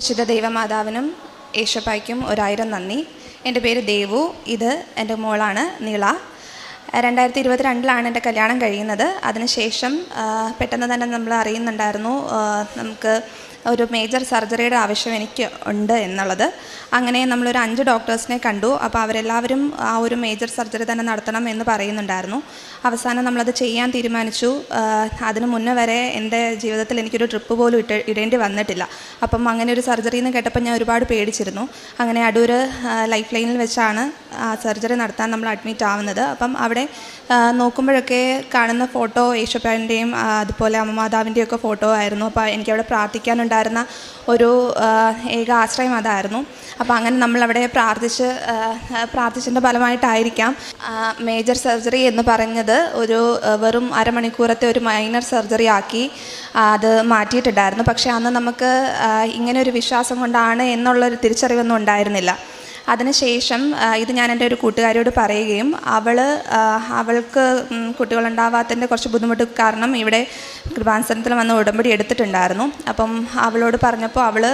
പരിശുദ്ധ ദൈവമാതാവിനും യേശപ്പായ്ക്കും ഒരായിരം നന്ദി. എന്റെ പേര് ദേവു ഇത് എന്റെ മോളാണ് നീള. രണ്ടായിരത്തി ഇരുപത്തിരണ്ടിലാണ് എന്റെ കല്യാണം കഴിയുന്നത്. അതിനുശേഷം പെട്ടെന്ന് തന്നെ നമ്മൾ അറിയുന്നുണ്ടായിരുന്നു നമുക്ക് ഒരു മേജർ സർജറിയുടെ ആവശ്യം എനിക്ക് ഉണ്ട് എന്നുള്ളത്. അങ്ങനെ നമ്മളൊരു അഞ്ച് ഡോക്ടേഴ്സിനെ കണ്ടു. അപ്പോൾ അവരെല്ലാവരും ആ ഒരു മേജർ സർജറി തന്നെ നടത്തണം എന്ന് പറയുന്നുണ്ടായിരുന്നു. അവസാനം നമ്മളത് ചെയ്യാൻ തീരുമാനിച്ചു. അതിന് മുന്നേ വരെ എന്റെ ജീവിതത്തിൽ എനിക്കൊരു ട്രിപ്പ് പോലും ഇട്ട് ഇടേണ്ടി വന്നിട്ടില്ല. അപ്പം അങ്ങനെ ഒരു സർജറി എന്ന് കേട്ടപ്പോൾ ഞാൻ ഒരുപാട് പേടിച്ചിരുന്നു. അങ്ങനെ അടൂർ ലൈഫ് ലൈനിൽ വെച്ചാണ് ആ സർജറി നടത്താൻ നമ്മൾ അഡ്മിറ്റ് ആവുന്നത്. അപ്പം അവിടെ നോക്കുമ്പോഴൊക്കെ കാണുന്ന ഫോട്ടോ യേശുപ്പാന്റെയും അതുപോലെ അമ്മമാതാവിന്റെയും ഒക്കെ ഫോട്ടോ ആയിരുന്നു. അപ്പോൾ എനിക്കവിടെ പ്രാർത്ഥിക്കാനുണ്ടായിരുന്ന ഒരു ഏക ആശ്രയം അതായിരുന്നു. അപ്പോൾ അങ്ങനെ നമ്മളവിടെ പ്രാർത്ഥിച്ച് പ്രാർത്ഥിച്ചതിന്റെ ഫലമായിട്ടായിരിക്കാം മേജർ സർജറി എന്ന് പറഞ്ഞത് ഒരു വെറും അരമണിക്കൂറത്തെ ഒരു മൈനർ സർജറി ആക്കി അത് മാറ്റിയിട്ടുണ്ടായിരുന്നു പക്ഷേ അന്ന് നമുക്ക് ഇങ്ങനെ ഒരു വിശ്വാസം കൊണ്ടാണ് എന്നുള്ളൊരു തിരിച്ചറിവൊന്നും ഉണ്ടായിരുന്നില്ല. അതിനുശേഷം ഇത് ഞാൻ എന്റെ ഒരു കൂട്ടുകാരിയോട് പറയുകയും അവൾ അവൾക്ക് കുട്ടികളുണ്ടാവാത്തതിന്റെ കുറച്ച് ബുദ്ധിമുട്ട് കാരണം ഇവിടെ കൃപാസനത്തിൽ വന്ന് ഉടമ്പടി എടുത്തിട്ടുണ്ടായിരുന്നു. അപ്പം അവളോട് പറഞ്ഞപ്പോൾ അവൾ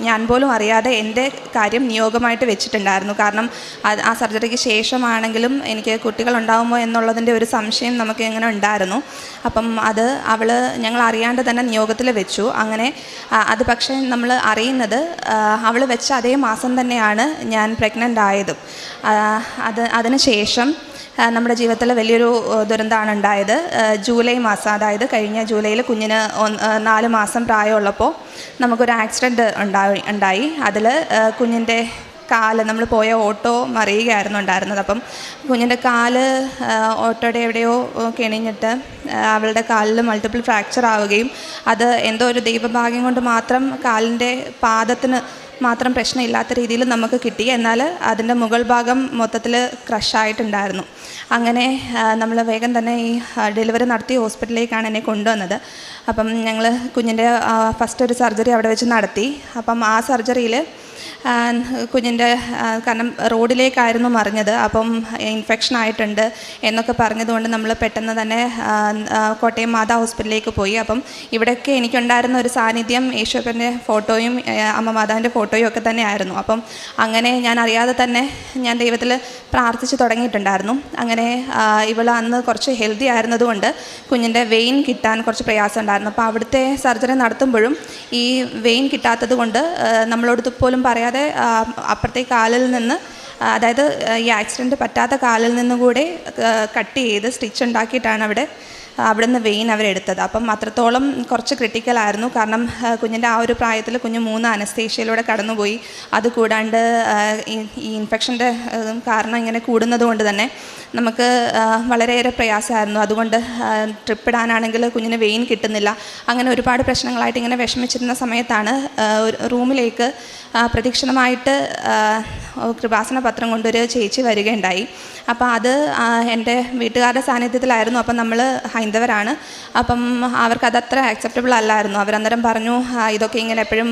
ഞാൻ പോലും അറിയാതെ എന്റെ കാര്യം നിയോഗമായിട്ട് വെച്ചിട്ടുണ്ടായിരുന്നു. കാരണം ആ സർജറിക്ക് ശേഷമാണെങ്കിലും എനിക്ക് കുട്ടികളുണ്ടാവുമോ എന്നുള്ളതിന്റെ ഒരു സംശയം നമുക്ക് ഇങ്ങനെ ഉണ്ടായിരുന്നു. അപ്പം അത് അവൾ ഞങ്ങൾ അറിയാണ്ട് തന്നെ നിയോഗത്തിൽ വെച്ചു. അങ്ങനെ അത് പക്ഷേ നമ്മൾ അറിയുന്നത് അവൾ വെച്ച അതേ മാസം തന്നെയാണ് ഞാൻ പ്രഗ്നന്റ് ആയതും. അത് അതിന് ശേഷം നമ്മുടെ ജീവിതത്തിൽ വലിയൊരു ദുരന്തമാണ് ഉണ്ടായത്. ജൂലൈ മാസം അതായത് കഴിഞ്ഞ ജൂലൈയിൽ കുഞ്ഞിന് നാല് മാസം പ്രായമുള്ളപ്പോൾ നമുക്കൊരു ആക്സിഡന്റ് ഉണ്ടായി ഉണ്ടായി. അതിൽ കുഞ്ഞിന്റെ കാൽ നമ്മൾ പോയ ഓട്ടോ മറിയുകയായിരുന്നു ഉണ്ടായിരുന്നത്. അപ്പം കുഞ്ഞിന്റെ കാൽ ഓട്ടോയുടെ എവിടെയോ കിണിഞ്ഞിട്ട് അവളുടെ കാലിൽ മൾട്ടിപ്പിൾ ഫ്രാക്ചർ ആവുകയും അത് എന്തോ ഒരു ദൈവഭാഗ്യം കൊണ്ട് മാത്രം കാലിന്റെ പാദത്തിന് മാത്രം പ്രശ്നമില്ലാത്ത രീതിയിൽ നമുക്ക് കിട്ടി. എന്നാൽ അതിന്റെ മുകൾ ഭാഗം മൊത്തത്തിൽ ക്രഷായിട്ടുണ്ടായിരുന്നു അങ്ങനെ നമ്മൾ വേഗം തന്നെ ഈ ഡെലിവറി നടത്തി ഹോസ്പിറ്റലിലേക്കാണ് എന്നെ കൊണ്ടുവന്നത്. അപ്പം ഞങ്ങൾ കുഞ്ഞിന്റെ ഫസ്റ്റ് ഒരു സർജറി അവിടെ വെച്ച് നടത്തി. അപ്പം ആ സർജറിയിൽ കുഞ്ഞിന്റെ കാരണം റോഡിലേക്കായിരുന്നു മറിഞ്ഞത്. അപ്പം ഇൻഫെക്ഷൻ ആയിട്ടുണ്ട് എന്നൊക്കെ പറഞ്ഞതുകൊണ്ട് നമ്മൾ പെട്ടെന്ന് തന്നെ കോട്ടയം മാതാ ഹോസ്പിറ്റലിലേക്ക് പോയി. അപ്പം ഇവിടെയൊക്കെ എനിക്കുണ്ടായിരുന്ന ഒരു സാന്നിധ്യം യേശുപ്പന്റെ ഫോട്ടോയും അമ്മ മാതാവിന്റെ ഫോട്ടോയും ഒക്കെ തന്നെ ആയിരുന്നു അപ്പം അങ്ങനെ ഞാൻ അറിയാതെ തന്നെ ഞാൻ ദൈവത്തിൽ പ്രാർത്ഥിച്ച് തുടങ്ങിയിട്ടുണ്ടായിരുന്നു. അങ്ങനെ ഇവൾ അന്ന് കുറച്ച് ഹെൽത്തി ആയിരുന്നതുകൊണ്ട് കുഞ്ഞിന്റെ വെയിൻ കിട്ടാൻ കുറച്ച് പ്രയാസം ഉണ്ടായിരുന്നു. അപ്പോൾ അവിടുത്തെ സർജറി നടത്തുമ്പോഴും ഈ വെയിൻ കിട്ടാത്തത് കൊണ്ട് നമ്മളോടത്ത് നമ്മളോട് പോലും പറയാതെ ആ, അപ്പുറത്തെ കാലിൽ നിന്ന് അതായത് ഈ ആക്സിഡന്റ് പറ്റാത്ത കാലിൽ നിന്നും കൂടെ കട്ട് ചെയ്ത് സ്റ്റിച്ച് ഉണ്ടാക്കിയിട്ടാണ് അവിടെ അവിടെ നിന്ന് വെയിൻ അവരെടുത്തത് അപ്പം അത്രത്തോളം കുറച്ച് ക്രിട്ടിക്കലായിരുന്നു കാരണം കുഞ്ഞിന്റെ ആ ഒരു പ്രായത്തിൽ കുഞ്ഞ് മൂന്ന് അനസ്തേഷ്യയിലൂടെ കടന്നുപോയി. അത് കൂടാണ്ട് ഈ ഇൻഫെക്ഷന്റെ കാരണം ഇങ്ങനെ കൂടുന്നതുകൊണ്ട് തന്നെ നമുക്ക് വളരെയേറെ പ്രയാസമായിരുന്നു. അതുകൊണ്ട് ട്രിപ്പ് ഇടാനാണെങ്കിൽ കുഞ്ഞിന് വെയിൻ കിട്ടുന്നില്ല. അങ്ങനെ ഒരുപാട് പ്രശ്നങ്ങളായിട്ട് ഇങ്ങനെ വിഷമിച്ചിരുന്ന സമയത്താണ് റൂമിലേക്ക് ആ, കൃപാസന പത്രം കൊണ്ടൊരു ചേച്ചി വരികയുണ്ടായി. അപ്പോൾ അത് എന്റെ വീട്ടുകാരുടെ സാന്നിധ്യത്തിലായിരുന്നു. അപ്പം നമ്മൾ ഹൈന്ദവരാണ്. അപ്പം അവർക്ക് അതത്ര ആക്സെപ്റ്റബിൾ അല്ലായിരുന്നു. അവരന്നേരം പറഞ്ഞു ഇതൊക്കെ ഇങ്ങനെ എപ്പോഴും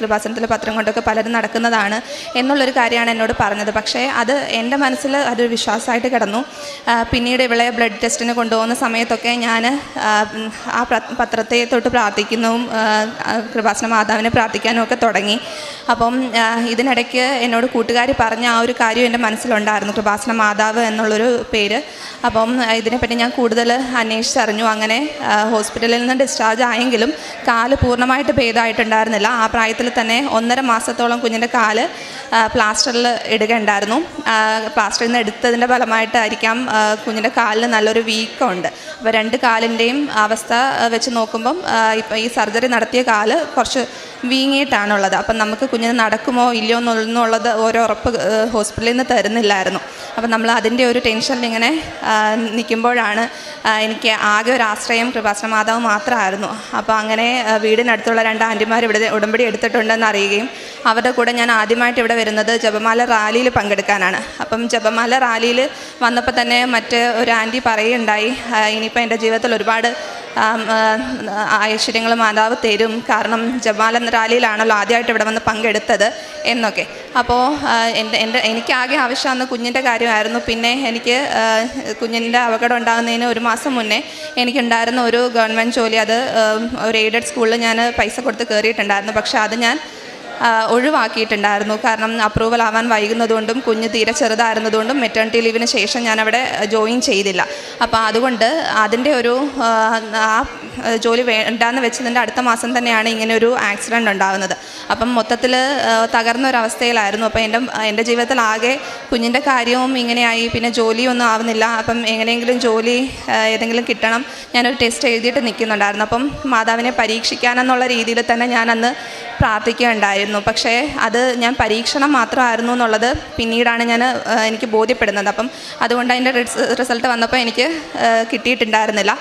കൃപാസനത്തിലെ പത്രം കൊണ്ടൊക്കെ പലരും നടക്കുന്നതാണ് എന്നുള്ളൊരു കാര്യമാണ് എന്നോട് പറഞ്ഞത്. പക്ഷേ അത് എന്റെ മനസ്സിൽ അതൊരു വിശ്വാസമായിട്ട് കിടന്നു. പിന്നീട് ഇവളെ ബ്ലഡ് ടെസ്റ്റിന് കൊണ്ടുപോകുന്ന സമയത്തൊക്കെ ഞാൻ ആ പത്രത്തെ തൊട്ട് പ്രാർത്ഥിക്കുന്നതും കൃപാസന മാതാവിനെ പ്രാർത്ഥിക്കാനും ഒക്കെ തുടങ്ങി. അപ്പം ഇതിനിടയ്ക്ക് എന്നോട് കൂട്ടുകാരി പറഞ്ഞ ആ ഒരു കാര്യം എന്റെ മനസ്സിലുണ്ടായിരുന്നു. കൃപാസന മാതാവ് എന്നുള്ളൊരു പേര്. അപ്പം ഇതിനെപ്പറ്റി ഞാൻ കൂടുതൽ അന്വേഷിച്ചറിഞ്ഞു. അങ്ങനെ ഹോസ്പിറ്റലിൽ നിന്ന് ഡിസ്ചാർജ് ആയെങ്കിലും കാൽ പൂർണമായിട്ട് ഭേദമായിട്ടുണ്ടായിരുന്നില്ല. ആ പ്രായത്തിൽ തന്നെ ഒന്നര മാസത്തോളം കുഞ്ഞിന്റെ കാൽ പ്ലാസ്റ്ററിൽ ഇടുകയുണ്ടായിരുന്നു. പ്ലാസ്റ്ററിൽ നിന്ന് എടുത്തതിന്റെ ഫലമായിട്ടായിരിക്കാം കുഞ്ഞിന്റെ കാലിന് നല്ലൊരു വീക്കമുണ്ട്. അപ്പോൾ രണ്ട് കാലിന്റെയും അവസ്ഥ വെച്ച് നോക്കുമ്പം ഇപ്പം ഈ സർജറി നടത്തിയ കാൽ കുറച്ച് വീങ്ങിയിട്ടാണുള്ളത്. അപ്പം നമുക്ക് കുഞ്ഞിന് നടക്കുമോ ഇല്ലയോ എന്നുള്ളത് ഓരോ ഉറപ്പ് ഹോസ്പിറ്റലിൽ നിന്ന് തരുന്നില്ലായിരുന്നു. അപ്പം നമ്മൾ അതിന്റെ ഒരു ടെൻഷനിൽ ഇങ്ങനെ നിൽക്കുമ്പോഴാണ് എനിക്ക് ആകെ ഒരു ആശ്രയം കൃപാസന മാതാവ് മാത്രമായിരുന്നു. അപ്പോൾ അങ്ങനെ വീടിനടുത്തുള്ള രണ്ട് ആന്റിമാർ ഇവിടെ ഉടമ്പടി എടുത്തിട്ടുണ്ടെന്ന് അറിയുകയും അവരുടെ കൂടെ ഞാൻ ആദ്യമായിട്ട് ഇവിടെ വരുന്നത് ജപമാല റാലിയിൽ പങ്കെടുക്കാനാണ്. അപ്പം ജപമാല റാലിയിൽ വന്നപ്പോൾ തന്നെ മറ്റ് ഒരു ആന്റി പറയുകയുണ്ടായി "ആ, ഇനിയിപ്പോൾ എന്റെ ജീവിതത്തിൽ ഒരുപാട് ഐശ്വര്യങ്ങൾ മാതാവ് തരും. കാരണം ജമാല റാലിയിലാണല്ലോ ആദ്യമായിട്ട് ഇവിടെ വന്ന് പങ്കെടുത്തത് എന്നൊക്കെ. അപ്പോൾ എന്റെ എന്റെ എനിക്കാകെ ആവശ്യം അന്ന് കുഞ്ഞിന്റെ കാര്യമായിരുന്നു. പിന്നെ എനിക്ക് കുഞ്ഞിന്റെ അപകടം ഉണ്ടാകുന്നതിന് ഒരു മാസം മുന്നേ എനിക്കുണ്ടായിരുന്ന ഒരു ഗവൺമെന്റ് ജോലി. അത് ഒരു എയ്ഡഡ് സ്കൂളിൽ ഞാൻ പൈസ കൊടുത്ത് കയറിയിട്ടുണ്ടായിരുന്നു. പക്ഷേ അത് ഞാൻ ഒഴിവാക്കിയിട്ടുണ്ടായിരുന്നു. കാരണം അപ്രൂവൽ ആവാൻ വൈകുന്നതുകൊണ്ടും കുഞ്ഞ് തീരെ ചെറുതായിരുന്നതുകൊണ്ടും മെറ്റേണിറ്റി ലീവിന് ശേഷം ഞാൻ അവിടെ ജോയിൻ ചെയ്തില്ല. അപ്പോൾ അതുകൊണ്ട് അതിന്റെ ഒരു ആ, ജോലി വേണ്ടാന്ന് വെച്ചതിന്റെ അടുത്ത മാസം തന്നെയാണ് ഇങ്ങനെ ഒരു ആക്സിഡന്റ് ഉണ്ടാകുന്നത് അപ്പം മൊത്തത്തിൽ തകർന്ന ഒരു അവസ്ഥയിലായിരുന്നു അപ്പോൾ എന്റെ എന്റെ ജീവിതത്തിൽ ആകെ കുഞ്ഞിന്റെ കാര്യവും ഇങ്ങനെയായി. പിന്നെ ജോലിയൊന്നും ആവുന്നില്ല. അപ്പം എങ്ങനെയെങ്കിലും ജോലി ഏതെങ്കിലും കിട്ടണം. ഞാനൊരു ടെസ്റ്റ് എഴുതിയിട്ട് നിൽക്കുന്നുണ്ടായിരുന്നു. അപ്പം മാതാവിനെ പരീക്ഷിക്കാനെന്നുള്ള രീതിയിൽ തന്നെ ഞാൻ അന്ന് പ്രാർത്ഥിക്കുകയുണ്ടായിരുന്നു. പക്ഷേ അത് ഞാൻ പരീക്ഷണം മാത്രമായിരുന്നു എന്നുള്ളത് പിന്നീടാണ് ഞാൻ എനിക്ക് ബോധ്യപ്പെടുന്നത്. അപ്പം അതുകൊണ്ട് അതിന്റെ റിസൾട്ട് വന്നപ്പോൾ എനിക്ക് കിട്ടിയിട്ടുണ്ടായിരുന്നില്ല.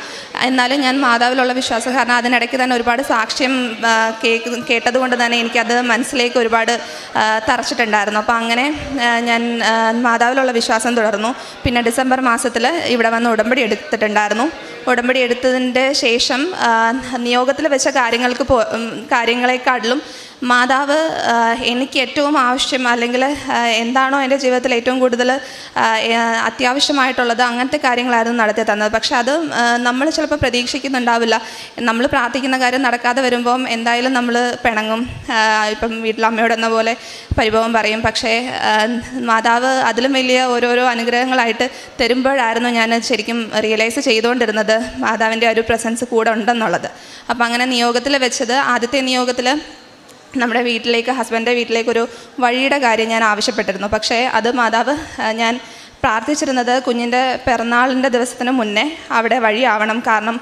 എന്നാലും ഞാൻ മാതാവിലുള്ള വിശ്വാസം കാരണം അതിനിടയ്ക്ക് തന്നെ ഒരുപാട് സാക്ഷ്യം കേട്ടതുകൊണ്ട് തന്നെ എനിക്കത് മനസ്സിലേക്ക് ഒരുപാട് തറച്ചിട്ടുണ്ടായിരുന്നു. അപ്പോൾ അങ്ങനെ ഞാൻ മാതാവിലുള്ള വിശ്വാസം തുടർന്നു. പിന്നെ ഡിസംബർ മാസത്തിൽ ഇവിടെ വന്ന് ഉടമ്പടി എടുത്തിട്ടുണ്ടായിരുന്നു. ഉടമ്പടി എടുത്തതിന്റെ ശേഷം നിയോഗത്തിൽ വെച്ച കാര്യങ്ങൾക്ക് പോ കാര്യങ്ങളെക്കാട്ടിലും മാതാവ് എനിക്ക് ഏറ്റവും ആവശ്യം അല്ലെങ്കിൽ എന്താണോ എന്റെ ജീവിതത്തിൽ ഏറ്റവും കൂടുതൽ അത്യാവശ്യമായിട്ടുള്ളത് അങ്ങനത്തെ കാര്യങ്ങളായിരുന്നു നടത്തി തന്നത്. പക്ഷേ അത് നമ്മൾ ചിലപ്പോൾ പ്രതീക്ഷിക്കുന്നുണ്ടാവില്ല. നമ്മൾ പ്രാർത്ഥിക്കുന്ന കാര്യം നടക്കാതെ വരുമ്പം എന്തായാലും നമ്മൾ പിണങ്ങും. ഇപ്പം എന്ന പോലെ പരിഭവം പറയും. പക്ഷേ മാതാവ് അതിലും വലിയ ഓരോരോ അനുഗ്രഹങ്ങളായിട്ട് തരുമ്പോഴായിരുന്നു ഞാൻ ശരിക്കും റിയലൈസ് ചെയ്തുകൊണ്ടിരുന്നത് മാതാവിന്റെ ഒരു പ്രസൻസ് കൂടെ ഉണ്ടെന്നുള്ളത്. അപ്പം അങ്ങനെ നിയോഗത്തിൽ വെച്ചത് ആദ്യത്തെ നിയോഗത്തിൽ നമ്മുടെ വീട്ടിലേക്ക് ഹസ്ബൻഡിന്റെ വീട്ടിലേക്ക് ഒരു വഴിയുടെ കാര്യം ഞാൻ ആവശ്യപ്പെട്ടിരുന്നു. പക്ഷേ അത് മാതാവ് ഞാൻ പ്രാർത്ഥിച്ചിരുന്നത് കുഞ്ഞിന്റെ പിറന്നാളിന്റെ ദിവസത്തിന് മുന്നേ അവിടെ വഴിയാവണം. കാരണം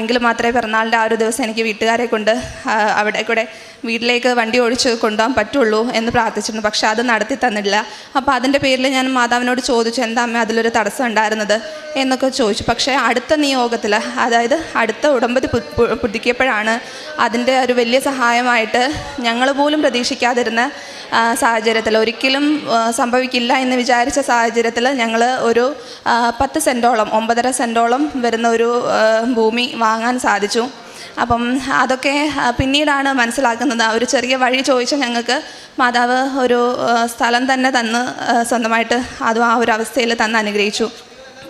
എങ്കിൽ മാത്രമേ പിറന്നാളിന്റെ ആ ഒരു ദിവസം എനിക്ക് വീട്ടുകാരെ കൊണ്ട് അവിടെ കൂടെ വീട്ടിലേക്ക് വണ്ടി ഓടിച്ച് കൊണ്ടുപോകാൻ പറ്റുള്ളൂ എന്ന് പ്രാർത്ഥിച്ചിരുന്നു. പക്ഷേ അത് നടത്തി തന്നില്ല. അപ്പോൾ അതിന്റെ പേരിൽ ഞാൻ മാതാവിനോട് ചോദിച്ചു എന്താ അമ്മ അതിലൊരു തടസ്സം ഉണ്ടായിരുന്നത്? എന്നൊക്കെ ചോദിച്ചു. പക്ഷേ അടുത്ത നിയോഗത്തിൽ അതായത് അടുത്ത ഉടമ്പതി പുതുക്കിയപ്പോഴാണ് അതിന്റെ ഒരു വലിയ സഹായമായിട്ട് ഞങ്ങൾ പോലും പ്രതീക്ഷിക്കാതിരുന്ന സാഹചര്യത്തിൽ. ഒരിക്കലും സംഭവിക്കില്ല എന്ന് വിചാരിച്ച സാഹചര്യത്തിൽ ഞങ്ങൾ ഒരു പത്ത് സെന്റോളം ഒമ്പതര സെന്റോളം വരുന്ന ഒരു ഭൂമി വാങ്ങാൻ സാധിച്ചു. അപ്പം അതൊക്കെ പിന്നീടാണ് മനസ്സിലാക്കുന്നത്. ആ ഒരു ചെറിയ വഴി ചോദിച്ച ഞങ്ങൾക്ക് മാതാവ് ഒരു സ്ഥലം തന്നെ തന്ന് സ്വന്തമായിട്ട് അതും ആ ഒരു അവസ്ഥയിൽ തന്ന് അനുഗ്രഹിച്ചു.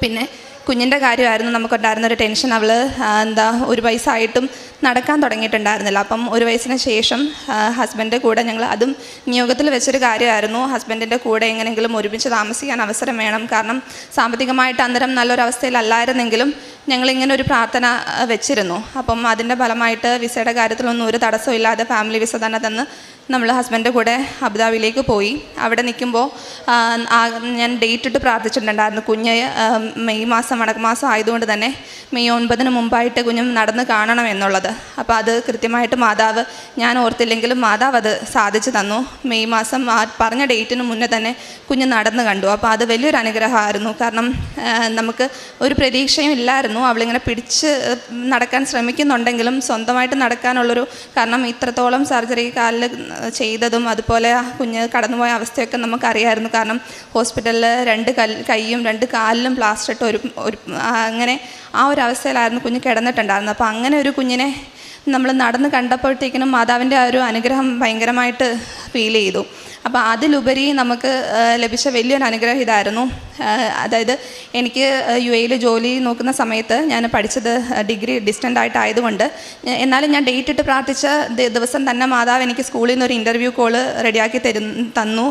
പിന്നെ കുഞ്ഞിന്റെ കാര്യമായിരുന്നു നമുക്കുണ്ടായിരുന്ന ഒരു ടെൻഷൻ. അവൾ എന്താ ഒരു വയസ്സായിട്ടും നടക്കാൻ തുടങ്ങിയിട്ടുണ്ടായിരുന്നില്ല. അപ്പം ഒരു വയസ്സിന് ശേഷം ഹസ്ബൻഡ് കൂടെ ഞങ്ങൾ അതും നിയോഗത്തിൽ വെച്ചൊരു കാര്യമായിരുന്നു. ഹസ്ബൻഡിന്റെ കൂടെ എങ്ങനെയെങ്കിലും ഒരുമിച്ച് താമസിക്കാൻ അവസരം വേണം. കാരണം സാമ്പത്തികമായിട്ട് അന്നേരം നല്ലൊരു അവസ്ഥയിലല്ലായിരുന്നെങ്കിലും ഞങ്ങളിങ്ങനെ ഒരു പ്രാർത്ഥന വെച്ചിരുന്നു. അപ്പം അതിന്റെ ഫലമായിട്ട് വിസയുടെ കാര്യത്തിലൊന്നും ഒരു തടസ്സവും ഇല്ലാതെ ഫാമിലി വിസ തന്നെ തന്ന് നമ്മൾ ഹസ്ബൻഡ് കൂടെ അബുദാബിയിലേക്ക് പോയി. അവിടെ നിൽക്കുമ്പോൾ ഞാൻ ഡേറ്റ് ഇട്ട് പ്രാർത്ഥിച്ചിട്ടുണ്ടായിരുന്നു. കുഞ്ഞ് മെയ് മാസം വടക്കുമാസം ആയതുകൊണ്ട് തന്നെ മെയ് ഒൻപതിന് മുമ്പായിട്ട് കുഞ്ഞ് നടന്ന് കാണണം എന്നുള്ളത്. അപ്പോൾ അത് കൃത്യമായിട്ട് മാതാവ് ഞാൻ ഓർത്തില്ലെങ്കിലും മാതാവ് അത് സാധിച്ചു തന്നു. മെയ് മാസം ആ പറഞ്ഞ ഡേറ്റിന് മുന്നേ തന്നെ കുഞ്ഞ് നടന്ന് കണ്ടു. അപ്പോൾ അത് വലിയൊരു അനുഗ്രഹമായിരുന്നു. കാരണം നമുക്ക് ഒരു പ്രതീക്ഷയും ഇല്ലായിരുന്നു. അവളിങ്ങനെ പിടിച്ച് നടക്കാൻ ശ്രമിക്കുന്നുണ്ടെങ്കിലും സ്വന്തമായിട്ട് നടക്കാനുള്ളൊരു കാരണം ഇത്രത്തോളം സർജറി കാലിൽ ചെയ്തതും അതുപോലെ കുഞ്ഞ് കടന്നുപോയ അവസ്ഥയൊക്കെ നമുക്കറിയായിരുന്നു. കാരണം ഹോസ്പിറ്റലിൽ രണ്ട് കൈയും രണ്ട് കാലിലും പ്ലാസ്റ്റർ ഇട്ട് ഒരു ഒരു അങ്ങനെ ആ ഒരു അവസ്ഥയിലായിരുന്നു കുഞ്ഞ് കിടന്നിട്ടുണ്ടായിരുന്നത്. അപ്പോൾ അങ്ങനെ ഒരു കുഞ്ഞിനെ നമ്മൾ നടന്ന് കണ്ടപ്പോഴത്തേക്കിനും മാതാവിന്റെ ആ ഒരു അനുഗ്രഹം ഭയങ്കരമായിട്ട് ഫീൽ ചെയ്തു. അപ്പോൾ അതിലുപരി നമുക്ക് ലഭിച്ച വലിയൊരു അനുഗ്രഹം ഇതായിരുന്നു. അതായത് എനിക്ക് യു എയിൽ ജോലി നോക്കുന്ന സമയത്ത് ഞാൻ പഠിച്ചത് ഡിഗ്രി ഡിസ്റ്റന്റ് ആയിട്ടായതുകൊണ്ട് എന്നാലും ഞാൻ ഡേറ്റ് ഇട്ട് പ്രാർത്ഥിച്ച ദിവസം തന്നെ മാതാവ് എനിക്ക് സ്കൂളിൽ നിന്ന് ഒരു ഇന്റർവ്യൂ കോൾ റെഡിയാക്കി തരു തന്നു.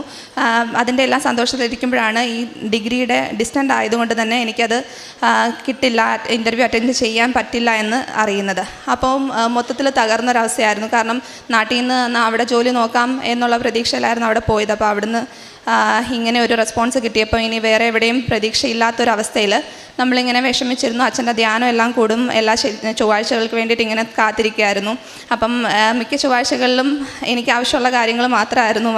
അതിന്റെ എല്ലാം സന്തോഷത്തിലിരിക്കുമ്പോഴാണ് ഈ ഡിഗ്രിയുടെ ഡിസ്റ്റന്റ് ആയതുകൊണ്ട് തന്നെ എനിക്കത് കിട്ടില്ല ഇന്റർവ്യൂ അറ്റൻഡ് ചെയ്യാൻ പറ്റില്ല എന്ന് അറിയുന്നത്. അപ്പോൾ മൊത്തത്തിൽ തകർന്നൊരവസ്ഥയായിരുന്നു. കാരണം നാട്ടിൽ നിന്ന് അവിടെ ജോലി നോക്കാം എന്നുള്ള പ്രതീക്ഷയിലായിരുന്നു. അവിടെ പോയത് അപ്പോൾ അവിടുന്ന് ഇങ്ങനെ ഒരു റെസ്പോൺസ് കിട്ടിയപ്പോൾ ഇനി വേറെ എവിടെയും പ്രതീക്ഷയില്ലാത്തൊരവസ്ഥയിൽ നമ്മളിങ്ങനെ വിഷമിച്ചിരുന്നു. അച്ഛന്റെ ധ്യാനം എല്ലാം കൂടും. എല്ലാ ചൊവ്വാഴ്ചകൾക്ക് വേണ്ടിയിട്ട് ഇങ്ങനെ കാത്തിരിക്കുകയായിരുന്നു. അപ്പം മിക്ക ചൊവ്വാഴ്ചകളിലും എനിക്ക് ആവശ്യമുള്ള കാര്യങ്ങൾ മാത്രമായിരുന്നു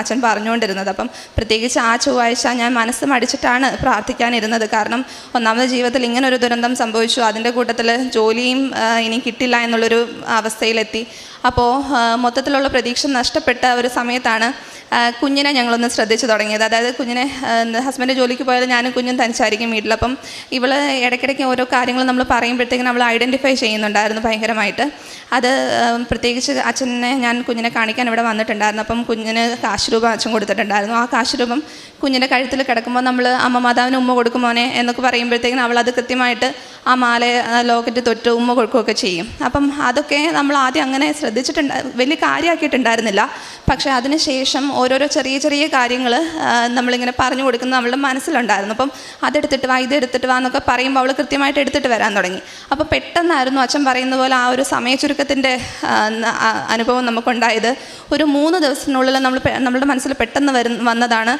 അച്ഛൻ പറഞ്ഞുകൊണ്ടിരുന്നത്. അപ്പം പ്രത്യേകിച്ച് ആ ചൊവ്വാഴ്ച ഞാൻ മനസ്സ് മടിച്ചിട്ടാണ് പ്രാർത്ഥിക്കാനിരുന്നത്. കാരണം ഒന്നാമത് ജീവിതത്തിൽ ഇങ്ങനെ ഒരു ദുരന്തം സംഭവിച്ചു. അതിന്റെ കൂട്ടത്തിൽ ജോലിയും ഇനി കിട്ടില്ല എന്നുള്ളൊരു അവസ്ഥയിലെത്തി. അപ്പോൾ മൊത്തത്തിലുള്ള പ്രതീക്ഷ നഷ്ടപ്പെട്ട ഒരു സമയത്താണ് കുഞ്ഞിനെ ഞങ്ങളൊന്ന് ശ്രദ്ധിച്ചു തുടങ്ങിയത്. അതായത് കുഞ്ഞിനെ ഹസ്ബൻഡ് ജോലിക്ക് പോയാൽ ഞാനും കുഞ്ഞും തനിച്ചായിരിക്കും വീട്ടിൽ. അപ്പം ഇവൾ ഇടയ്ക്കിടയ്ക്ക് ഓരോ കാര്യങ്ങൾ നമ്മൾ പറയുമ്പോഴത്തേക്കും നമ്മൾ ഐഡന്റിഫൈ ചെയ്യുന്നുണ്ടായിരുന്നു ഭയങ്കരമായിട്ട്. അത് പ്രത്യേകിച്ച് അച്ഛനെ ഞാൻ കുഞ്ഞിനെ കാണിക്കാൻ ഇവിടെ വന്നിട്ടുണ്ടായിരുന്നു. അപ്പം കുഞ്ഞിന് കാശ് രൂപം അച്ഛൻ കൊടുത്തിട്ടുണ്ടായിരുന്നു. ആ കാശ് രൂപം കുഞ്ഞിന്റെ കഴുത്തിൽ കിടക്കുമ്പോൾ നമ്മൾ അമ്മ മാതാവിന് ഉമ്മ കൊടുക്കുമോനെ എന്നൊക്കെ പറയുമ്പോഴത്തേക്കും അവൾ അത് കൃത്യമായിട്ട് ആ മാല ലോക്കറ്റ് തൊട്ട് ഉമ്മ കൊടുക്കുകയൊക്കെ ചെയ്യും. അപ്പം അതൊക്കെ നമ്മൾ ആദ്യം അങ്ങനെ ശ്രദ്ധിച്ചിട്ടുണ്ട് വലിയ കാര്യമാക്കിയിട്ടുണ്ടായിരുന്നില്ല പക്ഷേ അതിനുശേഷം ഓരോരോ ചെറിയ ചെറിയ കാര്യങ്ങൾ നമ്മളിങ്ങനെ പറഞ്ഞു കൊടുക്കുന്നത് അവളുടെ മനസ്സിലുണ്ടായിരുന്നു. അപ്പം അതെടുത്തിട്ട് വാ ഇതെടുത്തിട്ട് വാ എന്നൊക്കെ പറയുമ്പോൾ അവൾ കൃത്യമായിട്ട് എടുത്തിട്ട് വരാൻ തുടങ്ങി. അപ്പോൾ പെട്ടെന്നായിരുന്നു അച്ഛൻ പറയുന്ന പോലെ ആ ഒരു സമയ ചുരുക്കത്തിന്റെ അനുഭവം നമുക്കുണ്ടായത് ഒരു മൂന്ന് ദിവസത്തിനുള്ളിൽ നമ്മൾ നമ്മളുടെ മനസ്സിൽ പെട്ടെന്ന് വരുന്ന വന്നതാണ്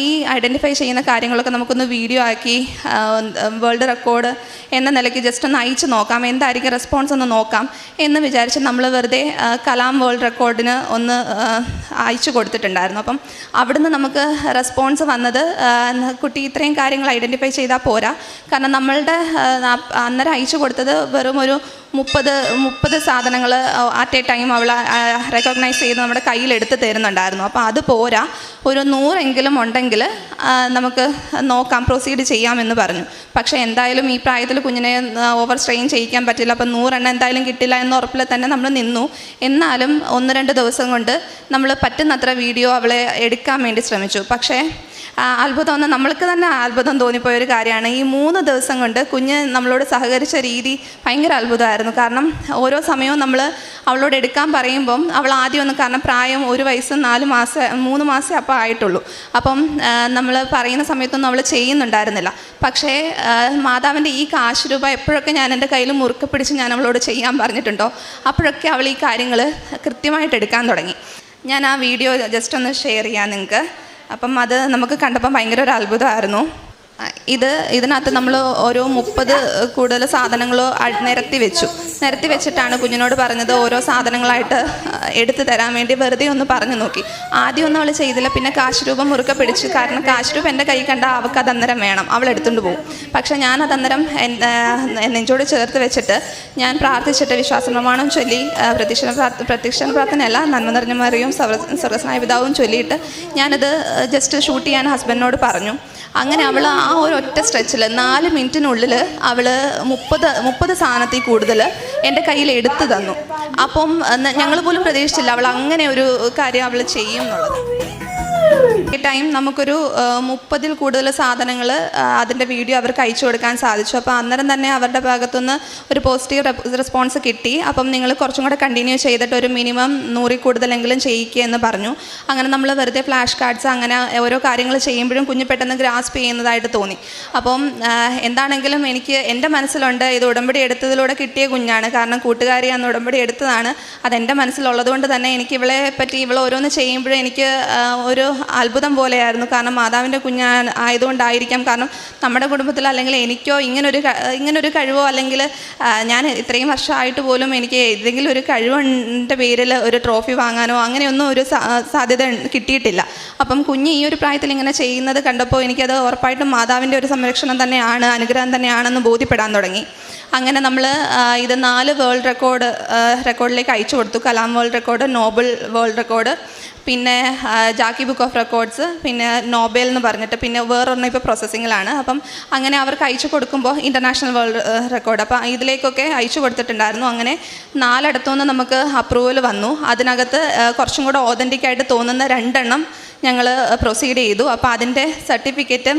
ഈ ഐഡന്റിഫൈ ചെയ്യുന്ന കാര്യങ്ങളൊക്കെ നമുക്കൊന്ന് വീഡിയോ ആക്കി വേൾഡ് റെക്കോർഡ് എന്ന നിലയ്ക്ക് ജസ്റ്റ് ഒന്ന് അയച്ചു നോക്കാം. എന്തായിരിക്കും റെസ്പോൺസ് ഒന്ന് നോക്കാം എന്ന് വിചാരിച്ച് നമ്മൾ വെറുതെ കലാം വേൾഡ് റെക്കോർഡിന് ഒന്ന് അയച്ചു കൊടുത്തിട്ടുണ്ടായിരുന്നു. അപ്പം അവിടുന്ന് നമുക്ക് റെസ്പോൺസ് വന്നത് കുട്ടി ഇത്രയും കാര്യങ്ങൾ ഐഡന്റിഫൈ ചെയ്താൽ പോരാ. കാരണം നമ്മളുടെ അന്നേരം അയച്ചു കൊടുത്തത് വെറും ഒരു മുപ്പത് മുപ്പത് സാധനങ്ങൾ അറ്റ് എ ടൈം അവൾ റെക്കഗ്നൈസ് ചെയ്ത് നമ്മുടെ കയ്യിൽ എടുത്ത് തരുന്നുണ്ടായിരുന്നു. അപ്പോൾ അത് പോരാ. ഒരു നൂറെങ്കിലും ഉണ്ടെങ്കിൽ നമുക്ക് നോക്കാം പ്രൊസീഡ് ചെയ്യാമെന്ന് പറഞ്ഞു. പക്ഷേ എന്തായാലും ഈ പ്രായത്തിൽ കുഞ്ഞിനെ ഓവർ സ്ട്രെയിൻ ചെയ്യിക്കാൻ പറ്റില്ല. അപ്പം നൂറെണ്ണം എന്തായാലും കിട്ടില്ല എന്ന ഉറപ്പിൽ തന്നെ നമ്മൾ നിന്നു. എന്നാലും ഒന്ന് രണ്ട് ദിവസം കൊണ്ട് നമ്മൾ പറ്റുന്നത്ര വീഡിയോ അവളെ എടുക്കാൻ വേണ്ടി ശ്രമിച്ചു. പക്ഷേ ആ, അത്ഭുതം ഒന്ന് നമ്മൾക്ക് തന്നെ അത്ഭുതം തോന്നിപ്പോയ ഒരു കാര്യമാണ്. ഈ മൂന്ന് ദിവസം കൊണ്ട് കുഞ്ഞ് നമ്മളോട് സഹകരിച്ച രീതി ഭയങ്കര അത്ഭുതമായിരുന്നു. കാരണം ഓരോ സമയവും നമ്മൾ അവളോട് എടുക്കാൻ പറയുമ്പം അവൾ ആദ്യം ഒന്ന് കാരണം പ്രായം ഒരു വയസ്സ് നാല് മാസം മൂന്ന് മാസം അപ്പോൾ ആയിട്ടുള്ളൂ. അപ്പം നമ്മൾ പറയുന്ന സമയത്തൊന്നും അവൾ ചെയ്യുന്നുണ്ടായിരുന്നില്ല. പക്ഷേ മാതാവിന്റെ ഈ കാശ് രൂപ എപ്പോഴൊക്കെ ഞാൻ എന്റെ കയ്യിൽ മുറുക്കെ പിടിച്ച് ഞാൻ അവളോട് ചെയ്യാൻ പറഞ്ഞിട്ടുണ്ടോ അപ്പോഴൊക്കെ അവൾ ഈ കാര്യങ്ങൾ കൃത്യമായിട്ട് എടുക്കാൻ തുടങ്ങി. ഞാൻ ആ വീഡിയോ ജസ്റ്റ് ഒന്ന് ഷെയർ ചെയ്യാം നിങ്ങൾക്ക്. അപ്പം അത് നമുക്ക് കണ്ടപ്പോൾ ഭയങ്കര ഒരു അത്ഭുതമായിരുന്നു. ഇത് ഇതിനകത്ത് നമ്മൾ ഓരോ മുപ്പത് കൂടുതൽ സാധനങ്ങൾ നിരത്തി വെച്ചു. നിരത്തി വെച്ചിട്ടാണ് കുഞ്ഞിനോട് പറഞ്ഞത് ഓരോ സാധനങ്ങളായിട്ട് എടുത്തു തരാൻ വേണ്ടി വെറുതെ ഒന്ന് പറഞ്ഞു നോക്കി. ആദ്യം ഒന്നും അവൾ ചെയ്തില്ല പിന്നെ കാശ് മുറുക്ക പിടിച്ചു. കാരണം കാശ് എന്റെ കൈ കണ്ട അവൾക്ക് അത് അന്നേരം വേണം. അവൾ എടുത്തുകൊണ്ട് പോകും. പക്ഷേ ഞാൻ അത് അന്നേരം നെഞ്ചോട് ചേർത്ത് വെച്ചിട്ട് ഞാൻ പ്രാർത്ഥിച്ചിട്ട് വിശ്വാസ പ്രമാണം ചൊല്ലി പ്രത്യക്ഷ പ്രത്യക്ഷ പ്രാർത്ഥനയല്ല നന്മ നിറഞ്ഞ മറിയും സർവസ്നായ പിതാവും ചൊല്ലിയിട്ട് ഞാനത് ജസ്റ്റ് ഷൂട്ട് ചെയ്യാൻ ഹസ്ബൻഡിനോട് പറഞ്ഞു. അങ്ങനെ അവൾ ആ ഒരു ഒറ്റ സ്ട്രെച്ചിൽ നാല് മിനിറ്റിനുള്ളിൽ അവൾ മുപ്പത് മുപ്പത് സാധനത്തിൽ കൂടുതൽ എന്റെ കയ്യിൽ എടുത്തു തന്നു. അപ്പം ഞങ്ങൾ പോലും പ്രതീക്ഷിച്ചില്ല അവൾ അങ്ങനെ ഒരു കാര്യം അവൾ ചെയ്യും എന്നുള്ളത് ടൈം നമുക്കൊരു മുപ്പതിൽ കൂടുതൽ സാധനങ്ങൾ അതിന്റെ വീഡിയോ അവർക്ക് അയച്ചു കൊടുക്കാൻ സാധിച്ചു. അപ്പോൾ അന്നേരം തന്നെ അവരുടെ ഭാഗത്തുനിന്ന് ഒരു പോസിറ്റീവ് റെസ്പോൺസ് കിട്ടി. അപ്പം നിങ്ങൾ കുറച്ചും കൂടെ കണ്ടിന്യൂ ചെയ്തിട്ട് ഒരു മിനിമം നൂറിൽ കൂടുതലെങ്കിലും ചെയ്യിക്കുക എന്ന് പറഞ്ഞു. അങ്ങനെ നമ്മൾ വെറുതെ ഫ്ലാഷ് കാർഡ്സ് അങ്ങനെ ഓരോ കാര്യങ്ങൾ ചെയ്യുമ്പോഴും കുഞ്ഞ് പെട്ടെന്ന് ഗ്രാസ്പ് ചെയ്യുന്നതായിട്ട് തോന്നി. അപ്പം എന്താണെങ്കിലും എനിക്ക് എന്റെ മനസ്സിലുണ്ട് ഇത് ഉടമ്പടി എടുത്തതിലൂടെ കിട്ടിയ കുഞ്ഞാണ്. കാരണം കൂട്ടുകാരി അന്ന് ഉടമ്പടി എടുത്തതാണ്. അതെന്റെ മനസ്സിലുള്ളത് കൊണ്ട് തന്നെ എനിക്ക് ഇവളെ പറ്റി ഇവൾ ഓരോന്ന് ചെയ്യുമ്പോഴും എനിക്ക് ഒരു അത്ഭുതം പോലെയായിരുന്നു. കാരണം മാതാവിന്റെ കുഞ്ഞാ ആയതുകൊണ്ടായിരിക്കാം. കാരണം നമ്മുടെ കുടുംബത്തിൽ അല്ലെങ്കിൽ എനിക്കോ ഇങ്ങനൊരു ഇങ്ങനൊരു കഴിവോ അല്ലെങ്കിൽ ഞാൻ ഇത്രയും വർഷമായിട്ട് പോലും എനിക്ക് ഏതെങ്കിലും ഒരു കഴിവിന്റെ പേരിൽ ഒരു ട്രോഫി വാങ്ങാനോ അങ്ങനെയൊന്നും ഒരു സാധ്യത കിട്ടിയിട്ടില്ല. അപ്പം കുഞ്ഞ് ഈ ഒരു പ്രായത്തിൽ ഇങ്ങനെ ചെയ്യുന്നത് കണ്ടപ്പോൾ എനിക്കത് ഉറപ്പായിട്ടും മാതാവിന്റെ ഒരു സംരക്ഷണം തന്നെയാണ് അനുഗ്രഹം തന്നെയാണെന്ന് ബോധ്യപ്പെടാൻ തുടങ്ങി. അങ്ങനെ നമ്മൾ ഇത് നാല് വേൾഡ് റെക്കോർഡ് റെക്കോർഡിലേക്ക് അയച്ചു കൊടുത്തു. Kalam world record Nobel world record പിന്നെ ജാക്കി ബുക്ക് ഓഫ് റെക്കോർഡ്സ് പിന്നെ നോബൽ എന്ന് പറഞ്ഞിട്ട് പിന്നെ വേറൊരെണ്ണം ഇപ്പോൾ പ്രോസസ്സിങ്ങിലാണ് അപ്പം അങ്ങനെ അവർക്ക് അയച്ചു കൊടുക്കുമ്പോൾ ഇന്റർനാഷണൽ വേൾഡ് റെക്കോർഡ് അപ്പോൾ ഇതിലേക്കൊക്കെ അയച്ചു കൊടുത്തിട്ടുണ്ടായിരുന്നു. അങ്ങനെ നാലിടത്തുനിന്ന് നമുക്ക് അപ്രൂവൽ വന്നു. അതിനകത്ത് കുറച്ചും കൂടെ ഓതന്റിക് ആയിട്ട് തോന്നുന്ന രണ്ടെണ്ണം ഞങ്ങൾ പ്രൊസീഡ് ചെയ്തു. അപ്പോൾ അതിന്റെ സർട്ടിഫിക്കറ്റും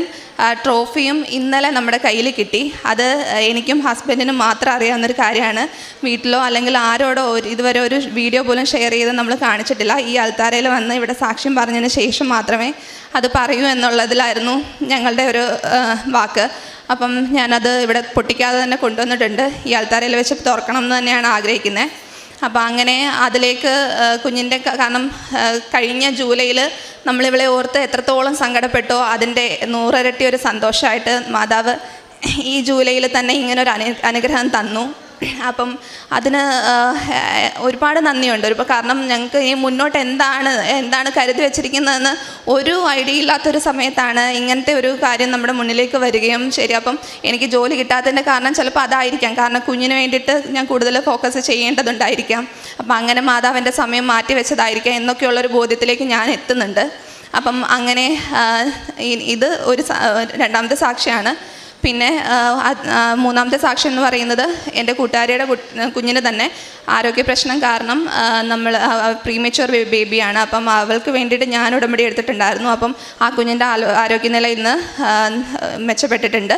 ട്രോഫിയും ഇന്നലെ നമ്മുടെ കയ്യിൽ കിട്ടി. അത് എനിക്കും ഹസ്ബൻഡിനും മാത്രം അറിയാവുന്നൊരു കാര്യമാണ്. വീട്ടിലോ അല്ലെങ്കിൽ ആരോടോ ഇതുവരെ ഒരു വീഡിയോ പോലും ഷെയർ ചെയ്ത് നമ്മൾ കാണിച്ചിട്ടില്ല. ഈ അൽത്താരയിൽ വന്ന് ഇവിടെ സാക്ഷ്യം പറഞ്ഞതിന് ശേഷം മാത്രമേ അത് പറയൂ എന്നുള്ളതിലായിരുന്നു ഞങ്ങളുടെ ഒരു വാക്ക്. അപ്പം ഞാനത് ഇവിടെ പൊട്ടിക്കാതെ തന്നെ കൊണ്ടുവന്നിട്ടുണ്ട്. ഈ അൽത്താരയിൽ വെച്ച് തുറക്കണം എന്ന് തന്നെയാണ് ആഗ്രഹിക്കുന്നത് അപ്പോൾ അങ്ങനെ അതിലേക്ക് കുഞ്ഞിന്റെ കാരണം കഴിഞ്ഞ ജൂലൈയിൽ നമ്മളിവളെ ഓർത്ത് എത്രത്തോളം സങ്കടപ്പെട്ടോ അതിന്റെ നൂറിരട്ടി ഒരു സന്തോഷമായിട്ട് മാതാവ് ഈ ജൂലൈയിൽ തന്നെ ഇങ്ങനൊരു അനു അനുഗ്രഹം തന്നു. അപ്പം അതിന് ഒരുപാട് നന്ദിയുണ്ട്. ഒരു കാരണം ഞങ്ങൾക്ക് ഈ മുന്നോട്ട് എന്താണ് എന്താണ് കരുതി വെച്ചിരിക്കുന്നതെന്ന് ഒരു ഐഡിയ ഇല്ലാത്തൊരു സമയത്താണ് ഇങ്ങനത്തെ ഒരു കാര്യം നമ്മുടെ മുന്നിലേക്ക് വരികയും ശരി. അപ്പം എനിക്ക് ജോലി കിട്ടാത്തതിന്റെ കാരണം ചിലപ്പോൾ അതായിരിക്കാം. കാരണം കുഞ്ഞിന് വേണ്ടിയിട്ട് ഞാൻ കൂടുതൽ ഫോക്കസ് ചെയ്യേണ്ടതുണ്ടായിരിക്കാം. അപ്പം അങ്ങനെ മാതാവിന്റെ സമയം മാറ്റി വെച്ചതായിരിക്കാം എന്നൊക്കെയുള്ളൊരു ബോധ്യത്തിലേക്ക് ഞാൻ എത്തുന്നുണ്ട്. അപ്പം അങ്ങനെ ഇത് ഒരു രണ്ടാമത്തെ സാക്ഷിയാണ്. പിന്നെ മൂന്നാമത്തെ സാക്ഷ്യം എന്ന് പറയുന്നത് എന്റെ കൂട്ടുകാരിയുടെ കുഞ്ഞിന് തന്നെ ആരോഗ്യ പ്രശ്നം കാരണം നമ്മൾ പ്രീമച്ചുവർ ബേബിയാണ് അപ്പം അവൾക്ക് വേണ്ടിയിട്ട് ഞാൻ ഉടമ്പടി എടുത്തിട്ടുണ്ടായിരുന്നു. അപ്പം ആ കുഞ്ഞിന്റെ ആരോഗ്യനില ഇന്ന് മെച്ചപ്പെട്ടിട്ടുണ്ട്.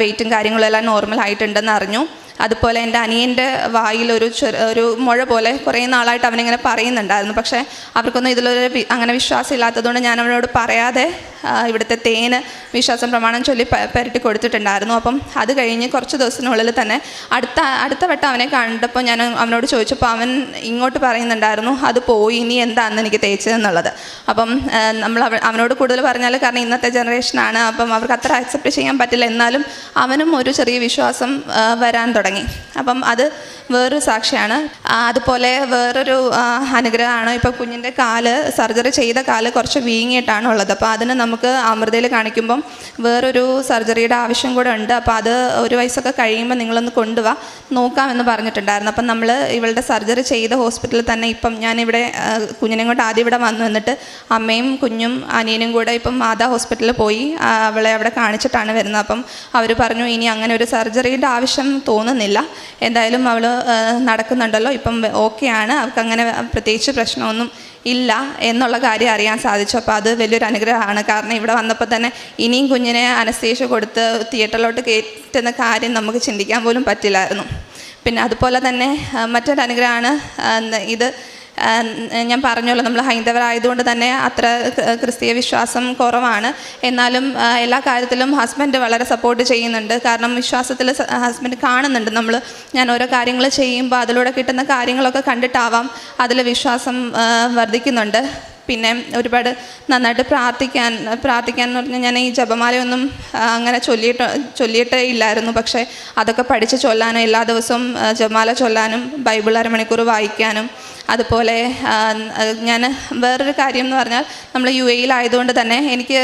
വെയിറ്റും കാര്യങ്ങളും എല്ലാം നോർമൽ ആയിട്ടുണ്ടെന്ന് അറിഞ്ഞു. അതുപോലെ എന്റെ അനിയന്റെ വായിൽ ഒരു ഒരു മുഴ പോലെ കുറേ നാളായിട്ട് അവനിങ്ങനെ പറയുന്നുണ്ടായിരുന്നു. പക്ഷേ അവർക്കൊന്നും ഇതിലൊരു അങ്ങനെ വിശ്വാസം ഇല്ലാത്തതുകൊണ്ട് ഞാൻ അവനോട് പറയാതെ ഇവിടുത്തെ തേന് വിശ്വാസം പ്രമാണം ചൊല്ലി പെരട്ടി കൊടുത്തിട്ടുണ്ടായിരുന്നു. അപ്പം അത് കഴിഞ്ഞ് കുറച്ച് ദിവസത്തിനുള്ളിൽ തന്നെ അടുത്ത അടുത്ത വട്ടം അവനെ കണ്ടപ്പോൾ ഞാൻ അവനോട് ചോദിച്ചപ്പോൾ അവൻ ഇങ്ങോട്ട് പറയുന്നുണ്ടായിരുന്നു അത് പോയി ഇനി എന്താണെന്ന് എനിക്ക് തേച്ചതെന്നുള്ളത്. അപ്പം നമ്മൾ അവ- അവനോട് കൂടുതൽ പറഞ്ഞാൽ കാരണം ഇന്നത്തെ ജനറേഷനാണ് അപ്പം അവർക്ക് അത്ര അക്സെപ്റ്റ് ചെയ്യാൻ പറ്റില്ല. എന്നാലും അവനും ഒരു ചെറിയ വിശ്വാസം വരാൻ തുടങ്ങി. അപ്പം അത് വേറൊരു സാക്ഷിയാണ്. അതുപോലെ വേറൊരു അനുഗ്രഹമാണ് ഇപ്പോൾ കുഞ്ഞിന്റെ കാൽ സർജറി ചെയ്ത കാൽ കുറച്ച് വീങ്ങിയിട്ടാണ് ഉള്ളത്. അപ്പോൾ അതിന് നമുക്ക് അമൃതയിൽ കാണിക്കുമ്പം വേറൊരു സർജറിയുടെ ആവശ്യം കൂടെ ഉണ്ട്. അപ്പോൾ അത് ഒരു വയസ്സൊക്കെ കഴിയുമ്പോൾ നിങ്ങളൊന്ന് കൊണ്ടുവാ. നോക്കാമെന്ന് പറഞ്ഞിട്ടുണ്ടായിരുന്നു. അപ്പം നമ്മൾ ഇവളുടെ സർജറി ചെയ്ത ഹോസ്പിറ്റലിൽ തന്നെ ഇപ്പം ഞാനിവിടെ കുഞ്ഞിനെ കൊണ്ട് ആദ്യം ഇവിടെ വന്നു. എന്നിട്ട് അമ്മയും കുഞ്ഞും അനിയനും കൂടെ ഇപ്പം മാതാ ഹോസ്പിറ്റലിൽ പോയി അവളെ അവിടെ കാണിച്ചിട്ടാണ് വരുന്നത്. അപ്പം അവർ പറഞ്ഞു ഇനി അങ്ങനെ ഒരു സർജറിയുടെ ആവശ്യം തോന്നുന്നില്ല എന്തായാലും അവൾ നടക്കുന്നുണ്ടല്ലോ. ഇപ്പം ഓക്കെയാണ്. അവൾക്ക് അങ്ങനെ പ്രത്യേകിച്ച് പ്രശ്നമൊന്നും ഇല്ല എന്നുള്ള കാര്യം അറിയാൻ സാധിച്ചു. അപ്പോൾ അത് വലിയൊരു അനുഗ്രഹമാണ്. കാരണം ഇവിടെ വന്നപ്പോൾ തന്നെ ഇനിയും കുഞ്ഞിനെ അനസ്തേഷ്യ കൊടുത്ത് തിയേറ്ററിലോട്ട് കയറ്റുന്ന കാര്യം നമുക്ക് ചിന്തിക്കാൻ പോലും പറ്റില്ലായിരുന്നു. പിന്നെ അതുപോലെ തന്നെ മറ്റൊരു അനുഗ്രഹമാണ് ഇത് ഞാൻ പറഞ്ഞല്ലോ നമ്മൾ ഹൈന്ദവരായതുകൊണ്ട് തന്നെ അത്ര ക്രിസ്തീയ വിശ്വാസം കുറവാണ്. എന്നാലും എല്ലാ കാര്യത്തിലും ഹസ്ബൻഡ് വളരെ സപ്പോർട്ട് ചെയ്യുന്നുണ്ട്. കാരണം വിശ്വാസത്തിൽ ഹസ്ബൻഡ് കാണുന്നുണ്ട്. നമ്മൾ ഞാൻ ഓരോ കാര്യങ്ങൾ ചെയ്യുമ്പോൾ അതിലൂടെ കിട്ടുന്ന കാര്യങ്ങളൊക്കെ കണ്ടിട്ടാവാം അതിൽ വിശ്വാസം വർദ്ധിക്കുന്നുണ്ട്. പിന്നെ ഒരുപാട് നന്നായിട്ട് പ്രാർത്ഥിക്കാൻ പ്രാർത്ഥിക്കാൻ എന്ന് പറഞ്ഞാൽ ഞാൻ ഈ ജപമാലയൊന്നും അങ്ങനെ ചൊല്ലിയിട്ട് ചൊല്ലിയിട്ടേ ഇല്ലായിരുന്നു. പക്ഷേ അതൊക്കെ പഠിച്ച് ചൊല്ലാനും എല്ലാ ദിവസവും ജപമാല ചൊല്ലാനും ബൈബിൾ അരമണിക്കൂർ വായിക്കാനും അതുപോലെ ഞാൻ വേറൊരു കാര്യം എന്ന് പറഞ്ഞാൽ നമ്മൾ യു എയിലായതുകൊണ്ട് തന്നെ എനിക്ക്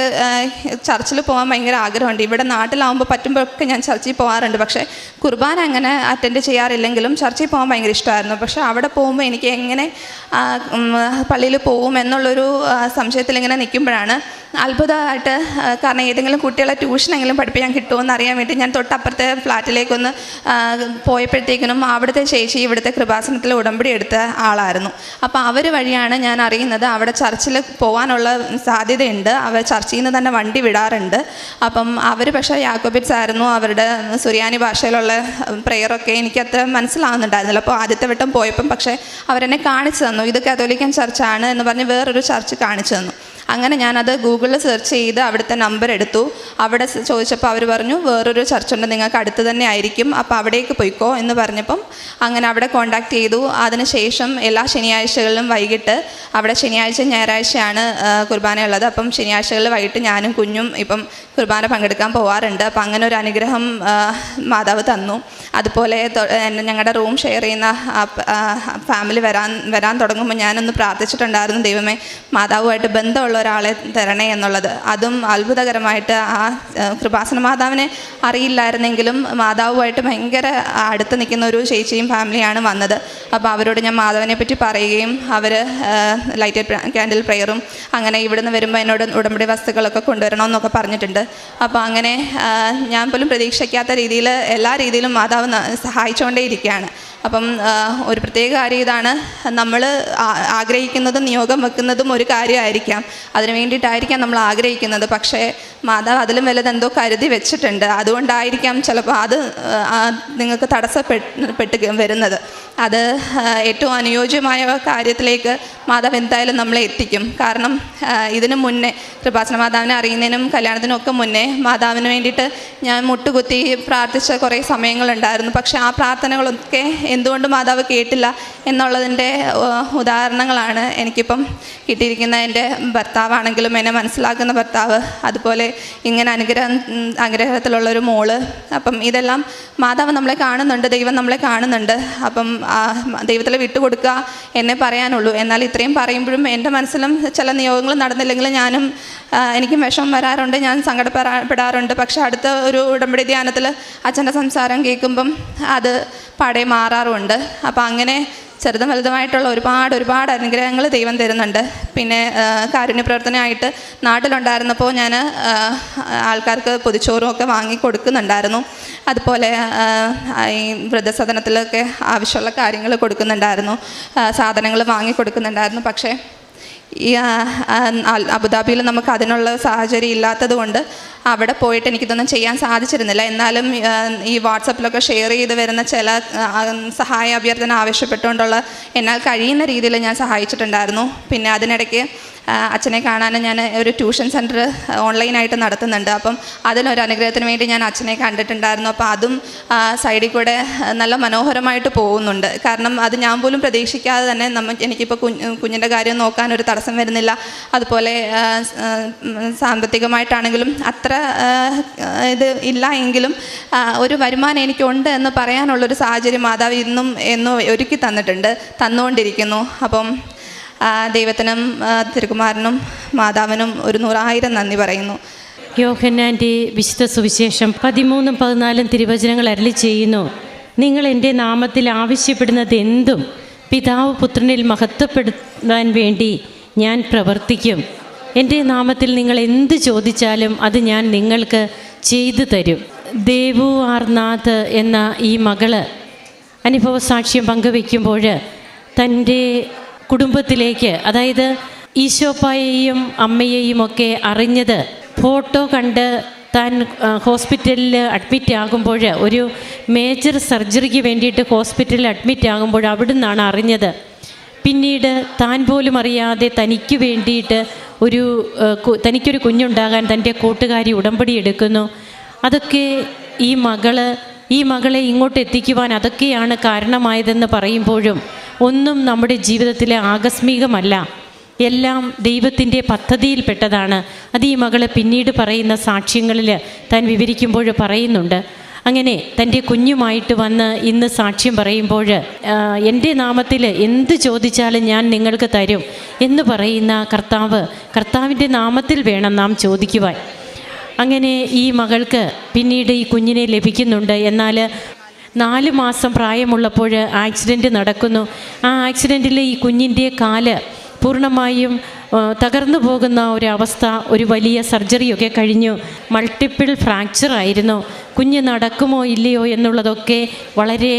ചർച്ചിൽ പോകാൻ ഭയങ്കര ആഗ്രഹമുണ്ട്. ഇവിടെ നാട്ടിലാവുമ്പോൾ പറ്റുമ്പോഴൊക്കെ ഞാൻ ചർച്ചിൽ പോകാറുണ്ട് പക്ഷേ കുർബാന അങ്ങനെ അറ്റൻഡ് ചെയ്യാറില്ലെങ്കിലും ചർച്ചിൽ പോകാൻ ഭയങ്കര ഇഷ്ടമായിരുന്നു. പക്ഷേ അവിടെ പോകുമ്പോൾ എനിക്ക് എങ്ങനെ പള്ളിയിൽ പോകും എന്നുള്ളൊരു സംശയത്തിൽ ഇങ്ങനെ നിൽക്കുമ്പോഴാണ് അത്ഭുതമായിട്ട് കാരണം ഏതെങ്കിലും കുട്ടികളെ ട്യൂഷനെങ്കിലും പഠിപ്പിക്കാൻ കിട്ടുമോ അറിയാൻ വേണ്ടി ഞാൻ തൊട്ടപ്പുറത്തെ ഫ്ലാറ്റിലേക്കൊന്ന് പോയപ്പോഴത്തേക്കിനും അവിടുത്തെ ചേച്ചി ഇവിടുത്തെ കൃപാസനത്തിൽ ഉടമ്പടി എടുത്ത ആളായിരുന്നു. അപ്പോൾ അവർ വഴിയാണ് ഞാൻ അറിയുന്നത് അവിടെ ചർച്ചിൽ പോകാനുള്ള സാധ്യതയുണ്ട്. അവർ ചർച്ചിൽ നിന്ന് തന്നെ വണ്ടി വിടാറുണ്ട്. അപ്പം അവർ പക്ഷേ യാക്കോബിറ്റ്സ് ആയിരുന്നു അവരുടെ സുറിയാനി ഭാഷയിലുള്ള പ്രെയറൊക്കെ എനിക്കത്ര മനസ്സിലാവുന്നുണ്ടായിരുന്നില്ല. അപ്പോൾ ആദ്യത്തെ വട്ടം പോയപ്പം പക്ഷേ അവരെന്നെ കാണിച്ചു തന്നു. ഇത് കാതോലിക്കൻ ചർച്ചാണ് എന്ന് പറഞ്ഞ് വേറൊരു ചർച്ച് കാണിച്ചു തന്നു. അങ്ങനെ ഞാനത് ഗൂഗിളിൽ സെർച്ച് ചെയ്ത് അവിടുത്തെ നമ്പർ എടുത്തു. അവിടെ ചോദിച്ചപ്പോൾ അവർ പറഞ്ഞു വേറൊരു ചർച്ചുണ്ട് നിങ്ങൾക്ക് അടുത്ത് തന്നെ ആയിരിക്കും. അപ്പോൾ അവിടേക്ക് പോയിക്കോ എന്ന് പറഞ്ഞപ്പം അങ്ങനെ അവിടെ കോണ്ടാക്ട് ചെയ്തു. അതിനുശേഷം എല്ലാ ശനിയാഴ്ചകളിലും വൈകിട്ട് അവിടെ ശനിയാഴ്ച ഞായറാഴ്ചയാണ് കുർബാനയുള്ളത്. അപ്പം ശനിയാഴ്ചകളിൽ വൈകിട്ട് ഞാനും കുഞ്ഞും ഇപ്പം കുർബാന പങ്കെടുക്കാൻ പോവാറുണ്ട്. അപ്പം അങ്ങനെ ഒരു അനുഗ്രഹം മാതാവ് തന്നു. അതുപോലെ ഞങ്ങളുടെ റൂം ഷെയർ ചെയ്യുന്ന ഫാമിലി വരാൻ വരാൻ തുടങ്ങുമ്പോൾ ഞാനൊന്ന് പ്രാർത്ഥിച്ചിട്ടുണ്ടായിരുന്നു. ദൈവമേ മാതാവുമായിട്ട് ബന്ധമുള്ള ഒരാളെ തരണേ എന്നുള്ളത്. അതും അത്ഭുതകരമായിട്ട് ആ കൃപാസന മാതാവിനെ അറിയില്ലായിരുന്നെങ്കിലും മാതാവുമായിട്ട് ഭയങ്കര അടുത്ത് നിൽക്കുന്ന ഒരു ചേച്ചിയും ഫാമിലിയാണ് വന്നത്. അപ്പോൾ അവരോട് ഞാൻ മാധവനെ പറ്റി പറയുകയും അവർ ലൈറ്റഡ് ക്യാൻഡിൽ പ്രെയറും അങ്ങനെ ഇവിടുന്ന് വരുമ്പോൾ എന്നോട് ഉടമ്പടി വസ്തുക്കളൊക്കെ കൊണ്ടുവരണമെന്നൊക്കെ പറഞ്ഞിട്ടുണ്ട്. അപ്പോൾ അങ്ങനെ ഞാൻ പോലും പ്രതീക്ഷിക്കാത്ത രീതിയിൽ എല്ലാ രീതിയിലും മാതാവ് സഹായിച്ചുകൊണ്ടേയിരിക്കുകയാണ് അപ്പം ഒരു പ്രത്യേക കാര്യം ഇതാണ്. നമ്മൾ ആഗ്രഹിക്കുന്നതും നിയോഗം വെക്കുന്നതും ഒരു കാര്യമായിരിക്കാം. അതിനു വേണ്ടിയിട്ടായിരിക്കാം നമ്മൾ ആഗ്രഹിക്കുന്നത്. പക്ഷേ മാതാവ് അതിലും വലുത് എന്തോ കരുതി വെച്ചിട്ടുണ്ട്. അതുകൊണ്ടായിരിക്കാം ചിലപ്പോൾ അത് നിങ്ങൾക്ക് തടസ്സപ്പെട്ട് പെട്ട് വരുന്നത്. അത് ഏറ്റവും അനുയോജ്യമായ കാര്യത്തിലേക്ക് മാതാവ് എന്തായാലും നമ്മളെ എത്തിക്കും. കാരണം ഇതിനു മുന്നേ കൃപാസന മാതാവിനെ അറിയുന്നതിനും കല്യാണത്തിനൊക്കെ മുന്നേ മാതാവിന് വേണ്ടിയിട്ട് ഞാൻ മുട്ടുകുത്തി പ്രാർത്ഥിച്ച കുറേ സമയങ്ങളുണ്ടായിരുന്നു. പക്ഷേ ആ പ്രാർത്ഥനകളൊക്കെ എന്തുകൊണ്ട് മാതാവ് കേട്ടില്ല എന്നുള്ളതിന്റെ ഉദാഹരണങ്ങളാണ് എനിക്കിപ്പം കിട്ടിയിരിക്കുന്ന എന്റെ ഭർത്താവാണെങ്കിലും എന്നെ മനസ്സിലാക്കുന്ന ഭർത്താവ് അതുപോലെ ഇങ്ങനെ അനുഗ്രഹം അനുഗ്രഹത്തിലുള്ളൊരു മോൾ. അപ്പം ഇതെല്ലാം മാതാവ് നമ്മളെ കാണുന്നുണ്ട് ദൈവം നമ്മളെ കാണുന്നുണ്ട്. അപ്പം വിട്ടു വിട്ടുകൊടുക്കുക എന്നേ പറയാനുള്ളൂ. എന്നാൽ ഇത്രയും പറയുമ്പോഴും എന്റെ മനസ്സിലും ചില നിയോഗങ്ങൾ നടന്നില്ലെങ്കിൽ ഞാനും എനിക്ക് വിഷമം വരാറുണ്ട്. ഞാൻ സങ്കടപ്പെടാറുണ്ട്. പക്ഷേ അടുത്ത ഒരു ഉടമ്പടി ധ്യാനത്തിൽ അച്ഛന്റെ സംസാരം കേൾക്കുമ്പം അത് പാടെ മാറാറുമുണ്ട് അപ്പോൾ അങ്ങനെ ചെറുതും വലുതുമായിട്ടുള്ള ഒരുപാട് ഒരുപാട് അനുഗ്രഹങ്ങൾ ദൈവം തരുന്നുണ്ട്. പിന്നെ കാരുണ്യ പ്രവർത്തനമായിട്ട് നാട്ടിലുണ്ടായിരുന്നപ്പോൾ ഞാൻ ആൾക്കാർക്ക് പൊതിച്ചോറും ഒക്കെ വാങ്ങി കൊടുക്കുന്നുണ്ടായിരുന്നു. അതുപോലെ ഈ വൃദ്ധസദനത്തിലൊക്കെ ആവശ്യമുള്ള കാര്യങ്ങൾ കൊടുക്കുന്നുണ്ടായിരുന്നു. സാധനങ്ങൾ വാങ്ങി കൊടുക്കുന്നുണ്ടായിരുന്നു. പക്ഷേ ഈ അബുദാബിയിൽ നമുക്ക് അതിനുള്ള സാഹചര്യം ഇല്ലാത്തത് കൊണ്ട് അവിടെ പോയിട്ട് എനിക്കിതൊന്നും ചെയ്യാൻ സാധിച്ചിരുന്നില്ല. എന്നാലും ഈ വാട്സപ്പിലൊക്കെ ഷെയർ ചെയ്ത് വരുന്ന ചില സഹായ അഭ്യർത്ഥന ആവശ്യപ്പെട്ടുകൊണ്ടുള്ള എന്നാൽ കഴിയുന്ന രീതിയിൽ ഞാൻ സഹായിച്ചിട്ടുണ്ടായിരുന്നു. പിന്നെ അതിനിടയ്ക്ക് അച്ഛനെ കാണാനും ഞാൻ ഒരു ട്യൂഷൻ സെന്റർ ഓൺലൈനായിട്ട് നടത്തുന്നുണ്ട്. അപ്പം അതിനൊരു അനുഗ്രഹത്തിന് വേണ്ടി ഞാൻ അച്ഛനെ കണ്ടിട്ടുണ്ടായിരുന്നു. അപ്പോൾ അതും സൈഡിൽ കൂടെ നല്ല മനോഹരമായിട്ട് പോകുന്നുണ്ട്. കാരണം അത് ഞാൻ പോലും പ്രതീക്ഷിക്കാതെ തന്നെ നമ്മ എനിക്കിപ്പോൾ കുഞ്ഞ് കുഞ്ഞിന്റെ കാര്യം നോക്കാൻ ഒരു തടസ്സം വരുന്നില്ല. അതുപോലെ സാമ്പത്തികമായിട്ടാണെങ്കിലും അത്ര ഇത് ഇല്ല എങ്കിലും ഒരു വരുമാനം എനിക്കുണ്ട് എന്ന് പറയാനുള്ളൊരു സാഹചര്യം മാതാവ് ഇന്നും എന്നും ഒരുക്കി തന്നിട്ടുണ്ട് തന്നുകൊണ്ടിരിക്കുന്നു. അപ്പം ദൈവത്തിനും തിരുകുമാരനും മാതാവിനും ഒരു നൂറായിരം നന്ദി പറയുന്നു. യോഹന്നാന്റെ വിശുദ്ധ സുവിശേഷം പതിമൂന്നും പതിനാലും തിരുവചനങ്ങൾ അരളി ചെയ്യുന്നു. നിങ്ങൾ എന്റെ നാമത്തിൽ ആവശ്യപ്പെടുന്നത് എന്തും പിതാവ് പുത്രനിൽ മഹത്വപ്പെടുത്താൻ വേണ്ടി ഞാൻ പ്രവർത്തിക്കും. എന്റെ നാമത്തിൽ നിങ്ങൾ എന്ത് ചോദിച്ചാലും അത് ഞാൻ നിങ്ങൾക്ക് ചെയ്തു തരും. ദേവു ആർനാഥ് എന്ന ഈ മകൾ അനുഭവസാക്ഷ്യം പങ്കുവെക്കുമ്പോൾ തന്റെ കുടുംബത്തിലേക്ക് അതായത് ഈശോപ്പായെയും അമ്മയെയും ഒക്കെ അറിഞ്ഞത് ഫോട്ടോ കണ്ട് താൻ ഹോസ്പിറ്റലിൽ അഡ്മിറ്റ് ആകുമ്പോൾ ഒരു മേജർ സർജറിക്ക് വേണ്ടിയിട്ട് ഹോസ്പിറ്റലിൽ അഡ്മിറ്റ് ആകുമ്പോൾ അവിടെ നിന്നാണ് അറിഞ്ഞത്. പിന്നീട് താൻ പോലും അറിയാതെ തനിക്ക് വേണ്ടിയിട്ട് ഒരു തനിക്കൊരു കുഞ്ഞുണ്ടാകാൻ തന്റെ കൂട്ടുകാരി ഉടമ്പടി എടുക്കുന്നു. അതൊക്കെ ഈ മകൾ ഈ മകളെ ഇങ്ങോട്ട് എത്തിക്കുവാൻ അതൊക്കെയാണ് കാരണമായതെന്ന് പറയുമ്പോഴും ഒന്നും നമ്മുടെ ജീവിതത്തിലെ ആകസ്മികമല്ല. എല്ലാം ദൈവത്തിന്റെ പദ്ധതിയിൽപ്പെട്ടതാണ്. അത് ഈ മകൾ പിന്നീട് പറയുന്ന സാക്ഷ്യങ്ങളിൽ താൻ വിവരിക്കുമ്പോൾ പറയുന്നുണ്ട്. അങ്ങനെ തന്റെ കുഞ്ഞുമായിട്ട് വന്ന് ഇന്ന് സാക്ഷ്യം പറയുമ്പോൾ എന്റെ നാമത്തിൽ എന്ത് ചോദിച്ചാലും ഞാൻ നിങ്ങൾക്ക് തരും എന്ന് പറയുന്ന കർത്താവ് കർത്താവിന്റെ നാമത്തിൽ വേണം നാം ചോദിക്കുവാൻ. അങ്ങനെ ഈ മകൾക്ക് പിന്നീട് ഈ കുഞ്ഞിനെ ലഭിക്കുന്നുണ്ട്. എന്നാൽ നാല് മാസം പ്രായമുള്ളപ്പോൾ ആക്സിഡന്റ് നടക്കുന്നു. ആ ആക്സിഡന്റിൽ ഈ കുഞ്ഞിന്റെ കാൽ പൂർണമായും തകർന്നു പോകുന്ന ഒരവസ്ഥ ഒരു വലിയ സർജറിയൊക്കെ കഴിഞ്ഞു. മൾട്ടിപ്പിൾ ഫ്രാക്ചർ ആയിരുന്നു. കുഞ്ഞ് നടക്കുമോ ഇല്ലയോ എന്നുള്ളതൊക്കെ വളരെ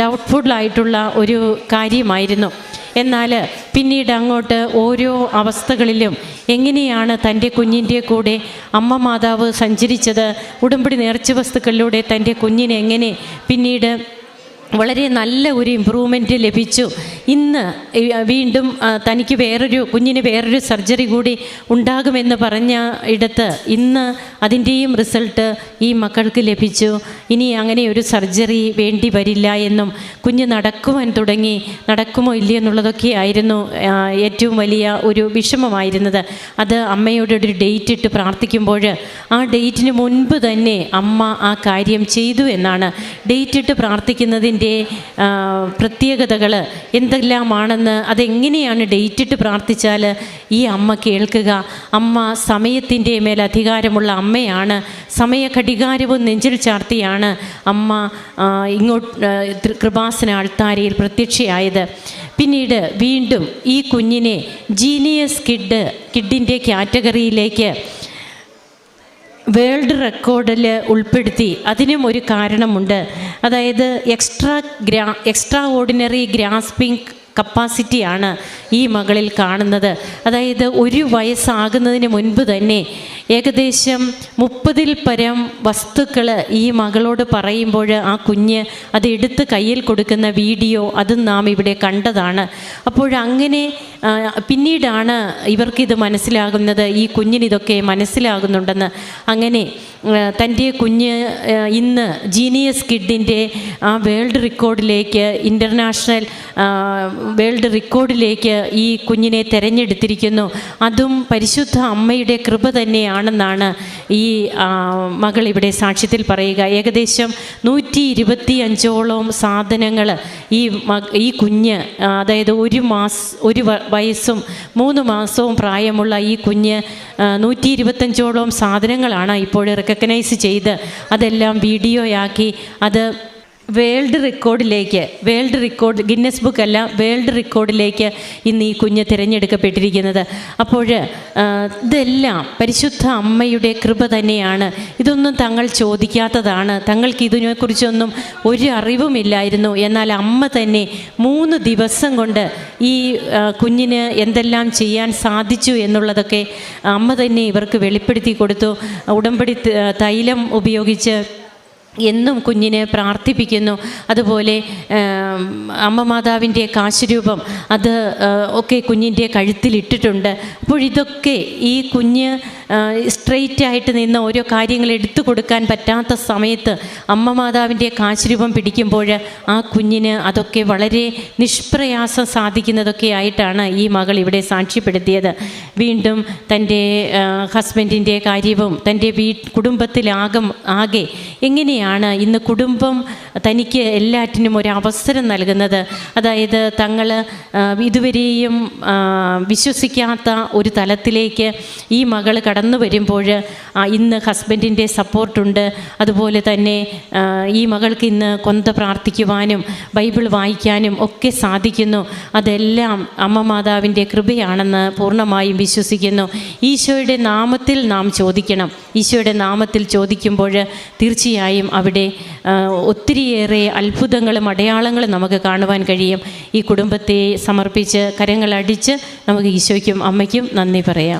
ഡൗട്ട്ഫുള്ളായിട്ടുള്ള ഒരു കാര്യമായിരുന്നു. എന്നാൽ പിന്നീട് അങ്ങോട്ട് ഓരോ അവസ്ഥകളിലും എങ്ങനെയാണ് തന്റെ കുഞ്ഞിന്റെ കൂടെ അമ്മ മാതാവ് സഞ്ചരിച്ചത് ഉടമ്പടി നേർച്ച വസ്തുക്കളിലൂടെ തന്റെ കുഞ്ഞിനെ എങ്ങനെ പിന്നീട് വളരെ നല്ല ഒരു ഇമ്പ്രൂവ്മെന്റ് ലഭിച്ചു. ഇന്ന് വീണ്ടും തനിക്ക് വേറൊരു കുഞ്ഞിന് വേറൊരു സർജറി കൂടി ഉണ്ടാകുമെന്ന് പറഞ്ഞ ഇടത്ത് ഇന്ന് അതിന്റെയും റിസൾട്ട് ഈ മക്കൾക്ക് ലഭിച്ചു. ഇനി അങ്ങനെ ഒരു സർജറി വേണ്ടി വരില്ല എന്നും കുഞ്ഞ് നടക്കുവാൻ തുടങ്ങി. നടക്കുമോ ഇല്ലയോ എന്നുള്ളതൊക്കെ ആയിരുന്നു ഏറ്റവും വലിയ ഒരു വിഷമമായിരുന്നത്. അത് അമ്മയോട് ഒരു ഡേറ്റ് ഇട്ട് പ്രാർത്ഥിക്കുമ്പോൾ ആ ഡേറ്റിന് മുൻപ് തന്നെ അമ്മ ആ കാര്യം ചെയ്തു എന്നാണ്. ഡേറ്റ് ഇട്ട് പ്രാർത്ഥിക്കുന്നതിന്റെ പ്രത്യേകതകൾ എന്തെല്ലാമാണെന്ന് അതെങ്ങനെയാണ് ഡേറ്റിട്ട് പ്രാർത്ഥിച്ചാൽ ഈ അമ്മ കേൾക്കുക? അമ്മ സമയത്തിന്റെ മേൽ അധികാരമുള്ള അമ്മയാണ്. സമയ ഘടികാരവും നെഞ്ചിൽ ചാർത്തിയാണ് അമ്മ ഇങ്ങോട്ട് കൃപാസന ആൾത്താരയിൽ പ്രത്യക്ഷയായത്. പിന്നീട് വീണ്ടും ഈ കുഞ്ഞിനെ ജീനിയസ് കിഡ് കിഡിന്റെ കാറ്റഗറിയിലേക്ക് വേൾഡ് റെക്കോർഡിൽ ഉൾപ്പെടുത്തി അതിനും ഒരു കാരണമുണ്ട്. അതായത് എക്സ്ട്രാ ഗ്രാ എക്സ്ട്രാ ഓർഡിനറി ഗ്രാസ്പിംഗ് കപ്പാസിറ്റിയാണ് ഈ മകളിൽ കാണുന്നത്. അതായത് ഒരു വയസ്സാകുന്നതിന് മുൻപ് തന്നെ ഏകദേശം മുപ്പതിൽ പരം വസ്തുക്കൾ ഈ മകളോട് പറയുമ്പോൾ ആ കുഞ്ഞ് അത് എടുത്ത് കയ്യിൽ കൊടുക്കുന്ന വീഡിയോ അതും നാം ഇവിടെ കണ്ടതാണ്. അപ്പോഴങ്ങനെ ആ, പിന്നീടാണ് ഇവർക്കിത് മനസ്സിലാകുന്നത് ഈ കുഞ്ഞിനിതൊക്കെ മനസ്സിലാകുന്നുണ്ടെന്ന്. അങ്ങനെ തന്റെ കുഞ്ഞ് ഇന്ന് ജീനിയസ് കിഡിന്റെ ആ വേൾഡ് റെക്കോർഡിലേക്ക് ഇന്റർനാഷണൽ വേൾഡ് റെക്കോർഡിലേക്ക് ഈ കുഞ്ഞിനെ തിരഞ്ഞെടുത്തിരിക്കുന്നു. അതും പരിശുദ്ധ അമ്മയുടെ കൃപ തന്നെയാണെന്നാണ് ഈ മകൾ ഇവിടെ സാക്ഷ്യത്തിൽ പറയുക. ഏകദേശം നൂറ്റി ഇരുപത്തി അഞ്ചോളം സാധനങ്ങൾ ഈ ഈ കുഞ്ഞ് അതായത് ഒരു മാസ ഒരു വയസ്സും മൂന്ന് മാസവും പ്രായമുള്ള ഈ കുഞ്ഞ് നൂറ്റി ഇരുപത്തഞ്ചോളം സാധനങ്ങളാണ് ഇപ്പോൾ റെക്കഗ്നൈസ് ചെയ്ത് അതെല്ലാം വീഡിയോയാക്കി അത് വേൾഡ് റെക്കോർഡിലേക്ക് വേൾഡ് റെക്കോർഡ് ഗിന്നസ് ബുക്ക് അല്ല വേൾഡ് റെക്കോർഡിലേക്ക് ഇന്ന് ഈ കുഞ്ഞ് തിരഞ്ഞെടുക്കപ്പെട്ടിരിക്കുന്നത്. അപ്പോൾ ഇതെല്ലാം പരിശുദ്ധ അമ്മയുടെ കൃപ തന്നെയാണ്. ഇതൊന്നും തങ്ങൾ ചോദിക്കാത്തതാണ്. തങ്ങൾക്ക് ഇതിനെക്കുറിച്ചൊന്നും ഒരു അറിവുമില്ലായിരുന്നു. എന്നാൽ അമ്മ തന്നെ മൂന്ന് ദിവസം കൊണ്ട് ഈ കുഞ്ഞിന് എന്തെല്ലാം ചെയ്യാൻ സാധിച്ചു എന്നുള്ളതൊക്കെ അമ്മ തന്നെ ഇവർക്ക് വെളിപ്പെടുത്തി കൊടുത്തു. ഉടമ്പടി തൈലം ഉപയോഗിച്ച് എന്നും കുഞ്ഞിനെ പ്രാർത്ഥിപ്പിക്കുന്നു. അതുപോലെ അമ്മ മാതാവിന്റെ കാശുരൂപം അത് ഒക്കെ കുഞ്ഞിന്റെ കഴുത്തിലിട്ടിട്ടുണ്ട്. അപ്പോൾ ഇതൊക്കെ ഈ കുഞ്ഞ് സ്ട്രെയിറ്റ് ആയിട്ട് നിന്ന് ഓരോ കാര്യങ്ങൾ എടുത്തു കൊടുക്കാൻ പറ്റാത്ത സമയത്ത് അമ്മ മാതാവിന്റെ കാശുരൂപം പിടിക്കുമ്പോൾ ആ കുഞ്ഞിന് അതൊക്കെ വളരെ നിഷ്പ്രയാസം സാധിക്കുന്നതൊക്കെ ആയിട്ടാണ് ഈ മകൾ ഇവിടെ സാക്ഷ്യപ്പെടുത്തിയത്. വീണ്ടും തന്റെ ഹസ്ബൻഡിന്റെ കാര്യവും തന്റെ വീ കുടുംബത്തിലാകം ആകെ എങ്ങനെയാണ് ഇന്ന് കുടുംബം തനിക്ക് എല്ലാറ്റിനും ഒരു അവസരം നൽകുന്നത്? അതായത് തങ്ങൾ ഇതുവരെയും വിശ്വസിക്കാത്ത ഒരു തലത്തിലേക്ക് ഈ മകൾ കടന്നു വരുമ്പോൾ ഇന്ന് ഹസ്ബൻഡിന്റെ സപ്പോർട്ടുണ്ട്. അതുപോലെ തന്നെ ഈ മകൾക്ക് ഇന്ന് കൊന്ത പ്രാർത്ഥിക്കുവാനും ബൈബിൾ വായിക്കാനും ഒക്കെ സാധിക്കുന്നു. അതെല്ലാം അമ്മ മാതാവിന്റെ കൃപയാണെന്ന് പൂർണമായും വിശ്വസിക്കുന്നു. ഈശോയുടെ നാമത്തിൽ നാം ചോദിക്കണം. ഈശോയുടെ നാമത്തിൽ ചോദിക്കുമ്പോൾ തീർച്ചയായും അവിടെ ഒത്തിരിയേറെ അത്ഭുതങ്ങളും അടയാളങ്ങളും നമുക്ക് കാണുവാൻ കഴിയും. ഈ കുടുംബത്തെ സമർപ്പിച്ച് കരങ്ങളടിച്ച് നമുക്ക് ഈശോയ്ക്കും അമ്മയ്ക്കും നന്ദി പറയാം.